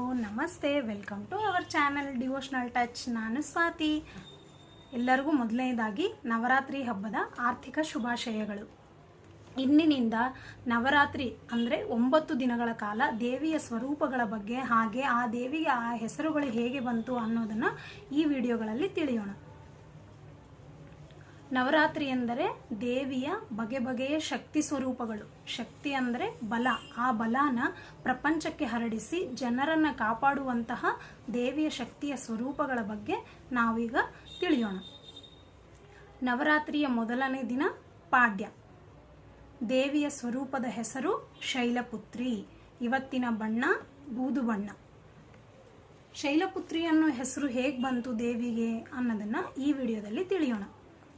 ನಮಸ್ತೆ welcome to our channel devotional touch ನಾನು ಸ್ವಾತಿ. ಎಲ್ಲರಿಗೂ ಮೊದಲನೇದಾಗಿ ನವರಾತ್ರಿ ಹಬ್ಬದ ಆರ್ಥಿಕ ಶುಭಾಶಯಗಳು. ಇಂದಿನಿಂದ ನವರಾತ್ರಿ ಅಂದರೆ ಒಂಬತ್ತು ದಿನಗಳ ಕಾಲ ದೇವಿಯ ಸ್ವರೂಪಗಳ ಬಗ್ಗೆ, ಹಾಗೆ ಆ ದೇವಿಗೆ ಆ ಹೆಸರುಗಳು ಹೇಗೆ ಬಂತು ಅನ್ನೋದನ್ನು ಈ ವಿಡಿಯೋಗಳಲ್ಲಿ ತಿಳಿಯೋಣ. ನವರಾತ್ರಿ ಎಂದರೆ ದೇವಿಯ ಬಗೆ ಬಗೆಯ ಶಕ್ತಿ ಸ್ವರೂಪಗಳು. ಶಕ್ತಿ ಅಂದರೆ ಬಲ. ಆ ಬಲನ ಪ್ರಪಂಚಕ್ಕೆ ಹರಡಿಸಿ ಜನರನ್ನ ಕಾಪಾಡುವಂತಹ ದೇವಿಯ ಶಕ್ತಿಯ ಸ್ವರೂಪಗಳ ಬಗ್ಗೆ ನಾವೀಗ ತಿಳಿಯೋಣ. ನವರಾತ್ರಿಯ ಮೊದಲನೇ ದಿನ ಪಾಡ್ಯ. ದೇವಿಯ ಸ್ವರೂಪದ ಹೆಸರು ಶೈಲಪುತ್ರಿ. ಇವತ್ತಿನ ಬಣ್ಣ ಬೂದು ಬಣ್ಣ. ಶೈಲಪುತ್ರಿ ಅನ್ನೋ ಹೆಸರು ಹೇಗೆ ಬಂತು ದೇವಿಗೆ ಅನ್ನೋದನ್ನು ಈ ವಿಡಿಯೋದಲ್ಲಿ ತಿಳಿಯೋಣ.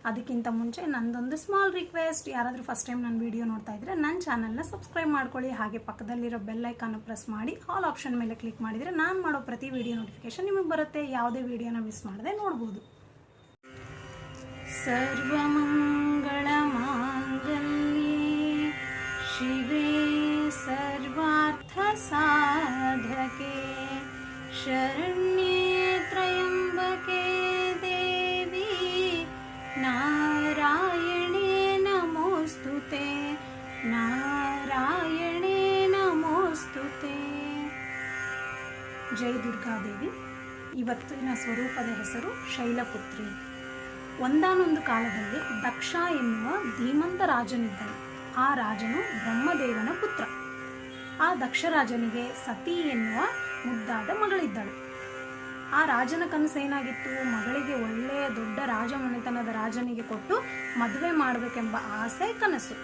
ಅದಕ್ಕಿಂತ ಮುಂಚೆ ನಂದೊಂದು ಸ್ಮಾಲ್ ರಿಕ್ವೆಸ್ಟ್ ಯಾರಾದರೂ ಫಸ್ಟ್ ಟೈಮ್ ನನ್ನ ವಿಡಿಯೋ ನೋಡ್ತಾ ಇದ್ರೆ ನನ್ನ ಚಾನಲ್ನ ಸಬ್ಸ್ಕ್ರೈಬ್ ಮಾಡ್ಕೊಳ್ಳಿ. ಹಾಗೆ ಪಕ್ಕದಲ್ಲಿರೋ ಬೆಲ್ ಐಕಾನ್ ಪ್ರೆಸ್ ಮಾಡಿ. ಆಲ್ ಆಪ್ಷನ್ ಮೇಲೆ ಕ್ಲಿಕ್ ಮಾಡಿದರೆ ನಾನು ಮಾಡೋ ಪ್ರತಿ ವಿಡಿಯೋ ನೋಟಿಫಿಕೇಶನ್ ನಿಮಗೆ ಬರುತ್ತೆ. ಯಾವುದೇ ವಿಡಿಯೋನ ಮಿಸ್ ಮಾಡದೆ ನೋಡ್ಬೋದು. ಸರ್ವಮಂಗಳ ಮಾಂಗಲ್ಯೆ ಶಿವೇ ಸರ್ವಾರ್ಥ ಸಾಧಕೆ ಶರಣ್ಯೆ ನಾರಾಯಣೇ ನಮೋಸ್ತುತೆ ನಾರಾಯಣೇ ನಮೋಸ್ತುತೆ. ಜೈ ದುರ್ಗಾದೇವಿ. ಇವತ್ತಿನ ಸ್ವರೂಪದ ಹೆಸರು ಶೈಲಪುತ್ರಿ. ಒಂದಾನೊಂದು ಕಾಲದಲ್ಲಿ ದಕ್ಷ ಎನ್ನುವ ಧೀಮಂತ ರಾಜನಿದ್ದನು ಆ ರಾಜನು ಬ್ರಹ್ಮದೇವನ ಪುತ್ರ. ಆ ದಕ್ಷರಾಜನಿಗೆ ಸತಿ ಎನ್ನುವ ಮುದ್ದಾದ ಮಗಳಿದ್ದಳು. ಆ ರಾಜನ ಕನಸೇನಾಗಿತ್ತು? ಮಗಳಿಗೆ ಒಳ್ಳೆಯ ದೊಡ್ಡ ರಾಜಮನೆತನದ ರಾಜನಿಗೆ ಕೊಟ್ಟು ಮದುವೆ ಮಾಡಬೇಕೆಂಬ ಆಸೆ ಕನಸು.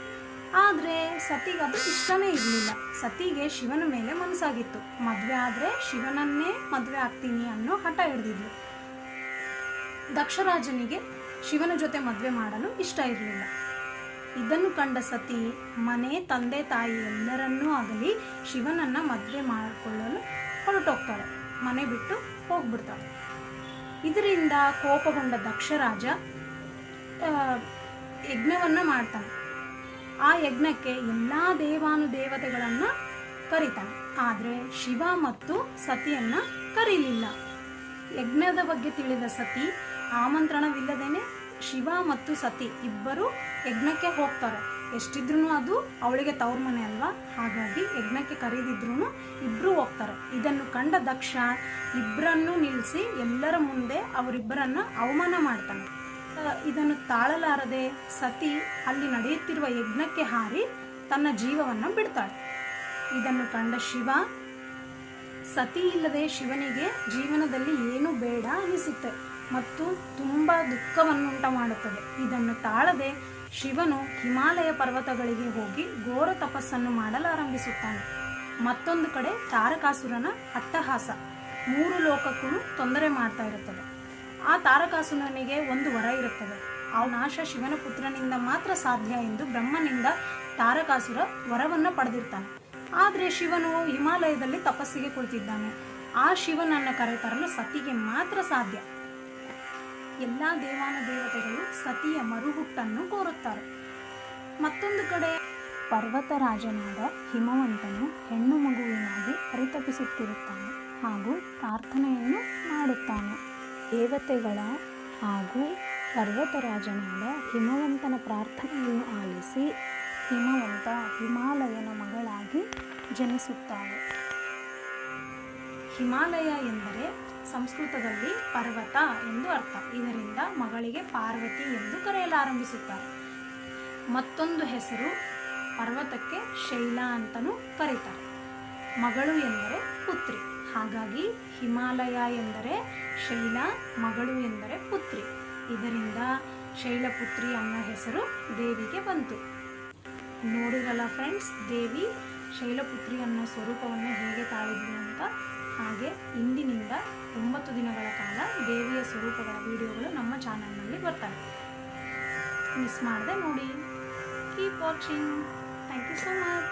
ಆದರೆ ಸತಿಗೆ ಅದು ಇಷ್ಟನೇ ಇರಲಿಲ್ಲ. ಸತಿಗೆ ಶಿವನ ಮೇಲೆ ಮನಸ್ಸಾಗಿತ್ತು. ಮದುವೆ ಆದರೆ ಶಿವನನ್ನೇ ಮದುವೆ ಆಗ್ತೀನಿ ಅನ್ನೋ ಹಠ ಹಿಡಿದಿದ್ಲು. ದಕ್ಷರಾಜನಿಗೆ ಶಿವನ ಜೊತೆ ಮದುವೆ ಮಾಡಲು ಇಷ್ಟ ಇರಲಿಲ್ಲ. ಇದನ್ನು ಕಂಡ ಸತಿ ಮನೆ, ತಂದೆ, ತಾಯಿ ಎಲ್ಲರನ್ನೂ ಆಗಲಿ ಶಿವನನ್ನ ಮದುವೆ ಮಾಡಿಕೊಳ್ಳಲು ಹೊರಟೋಗ್ತಾಳೆ. ಮನೆ ಬಿಟ್ಟು ಹೋಗ್ಬಿಡ್ತಾಳೆ. ಇದರಿಂದ ಕೋಪಗೊಂಡ ದಕ್ಷರಾಜ ಯಜ್ಞವನ್ನ ಮಾಡ್ತಾನೆ. ಆ ಯಜ್ಞಕ್ಕೆ ಎಲ್ಲ ದೇವಾನುದೇವತೆಗಳನ್ನು ಕರೀತಾನೆ. ಆದರೆ ಶಿವ ಮತ್ತು ಸತಿಯನ್ನ ಕರೀಲಿಲ್ಲ. ಯಜ್ಞದ ಬಗ್ಗೆ ತಿಳಿದ ಸತಿ, ಆಮಂತ್ರಣವಿಲ್ಲದೇನೆ ಶಿವ ಮತ್ತು ಸತಿ ಇಬ್ಬರು ಯಜ್ಞಕ್ಕೆ ಹೋಗ್ತಾರೆ. ಎಷ್ಟಿದ್ರೂ ಅದು ಅವಳಿಗೆ ತವ್ರ ಮನೆ ಅಲ್ವಾ? ಹಾಗಾಗಿ ಯಜ್ಞಕ್ಕೆ ಕರೆದಿದ್ರು ಇಬ್ಬರು ಹೋಗ್ತಾರೆ. ಇದನ್ನು ಕಂಡ ದಕ್ಷ ಇಬ್ಬರನ್ನು ನಿಲ್ಲಿಸಿ ಎಲ್ಲರ ಮುಂದೆ ಅವರಿಬ್ಬರನ್ನ ಅವಮಾನ ಮಾಡ್ತಾನೆ. ಇದನ್ನು ತಾಳಲಾರದೆ ಸತಿ ಅಲ್ಲಿ ನಡೆಯುತ್ತಿರುವ ಯಜ್ಞಕ್ಕೆ ಹಾರಿ ತನ್ನ ಜೀವವನ್ನು ಬಿಡ್ತಾಳೆ. ಇದನ್ನು ಕಂಡ ಶಿವ, ಸತಿ ಇಲ್ಲದೆ ಶಿವನಿಗೆ ಜೀವನದಲ್ಲಿ ಏನು ಬೇಡ ಅನಿಸುತ್ತೆ ಮತ್ತು ತುಂಬ ದುಃಖವನ್ನುಂಟ ಮಾಡುತ್ತದೆ ಇದನ್ನು ತಾಳದೆ ಶಿವನು ಹಿಮಾಲಯ ಪರ್ವತಗಳಿಗೆ ಹೋಗಿ ಘೋರ ತಪಸ್ಸನ್ನು ಮಾಡಲಾರಂಭಿಸುತ್ತಾನೆ. ಮತ್ತೊಂದು ಕಡೆ ತಾರಕಾಸುರನ ಅಟ್ಟಹಾಸ. ಮೂರು ಲೋಕಕ್ಕೂ ತೊಂದರೆ ಮಾಡ್ತಾ ಇರುತ್ತದೆ. ಆ ತಾರಕಾಸುರನಿಗೆ ಒಂದು ವರ ಇರುತ್ತದೆ. ಆ ನಾಶ ಶಿವನ ಪುತ್ರನಿಂದ ಮಾತ್ರ ಸಾಧ್ಯ ಎಂದು ಬ್ರಹ್ಮನಿಂದ ತಾರಕಾಸುರ ವರವನ್ನು ಪಡೆದಿರ್ತಾನೆ. ಆದರೆ ಶಿವನು ಹಿಮಾಲಯದಲ್ಲಿ ತಪಸ್ಸಿಗೆ ಕುಳಿತಿದ್ದಾನೆ. ಆ ಶಿವನನ್ನು ಕರೆತರಲು ಸತಿಗೆ ಮಾತ್ರ ಸಾಧ್ಯ. ಎಲ್ಲ ದೇವಾನುದೇವತೆಗಳು ಸತಿಯ ಮರುಹುಟ್ಟನ್ನು ಕೋರುತ್ತಾರೆ. ಮತ್ತೊಂದು ಕಡೆ ಪರ್ವತರಾಜನಾದ ಹಿಮವಂತನು ಹೆಣ್ಣು ಮಗುವಿನಾಗಿ ಪರಿತಪಿಸುತ್ತಿರುತ್ತಾನೆ ಹಾಗೂ ಪ್ರಾರ್ಥನೆಯನ್ನು ಮಾಡುತ್ತಾನೆ. ದೇವತೆಗಳ ಹಾಗೂ ಪರ್ವತರಾಜನಾದ ಹಿಮವಂತನ ಪ್ರಾರ್ಥನೆಯನ್ನು ಆಲಿಸಿ ಹಿಮವಂತ ಹಿಮಾಲಯನ ಮಗಳಾಗಿ ಜನಿಸುತ್ತಾಳೆ. ಹಿಮಾಲಯ ಎಂದರೆ ಸಂಸ್ಕೃತದಲ್ಲಿ ಪರ್ವತ ಎಂದು ಅರ್ಥ. ಇದರಿಂದ ಮಗಳಿಗೆ ಪಾರ್ವತಿ ಎಂದು ಕರೆಯಲಾರಂಭಿಸುತ್ತಾರೆ. ಮತ್ತೊಂದು ಹೆಸರು ಪರ್ವತಕ್ಕೆ ಶೈಲ ಅಂತಲೂ ಕರೀತಾರೆ. ಮಗಳು ಎಂದರೆ ಪುತ್ರಿ. ಹಾಗಾಗಿ ಹಿಮಾಲಯ ಎಂದರೆ ಶೈಲ ಮಗಳು ಎಂದರೆ ಪುತ್ರಿ. ಇದರಿಂದ ಶೈಲಪುತ್ರಿ ಅನ್ನೋ ಹೆಸರು ದೇವಿಗೆ ಬಂತು. ನೋಡಿರಲ್ಲ ಫ್ರೆಂಡ್ಸ್ ದೇವಿ ಶೈಲಪುತ್ರಿ ಅನ್ನೋ ಸ್ವರೂಪವನ್ನು ಹೇಗೆ ತಾಳಿದ್ರು ಅಂತ ಹಾಗೆ ಇಂದಿನಿಂದ ಒಂಬತ್ತು ದಿನಗಳ ಕಾಲ ದೇವಿಯ ಸ್ವರೂಪಗಳ ವಿಡಿಯೋಗಳು ನಮ್ಮ ಚಾನಲ್ನಲ್ಲಿ ಬರ್ತವೆ. ಮಿಸ್ ಮಾಡದೆ ನೋಡಿ. Keep watching thank you so much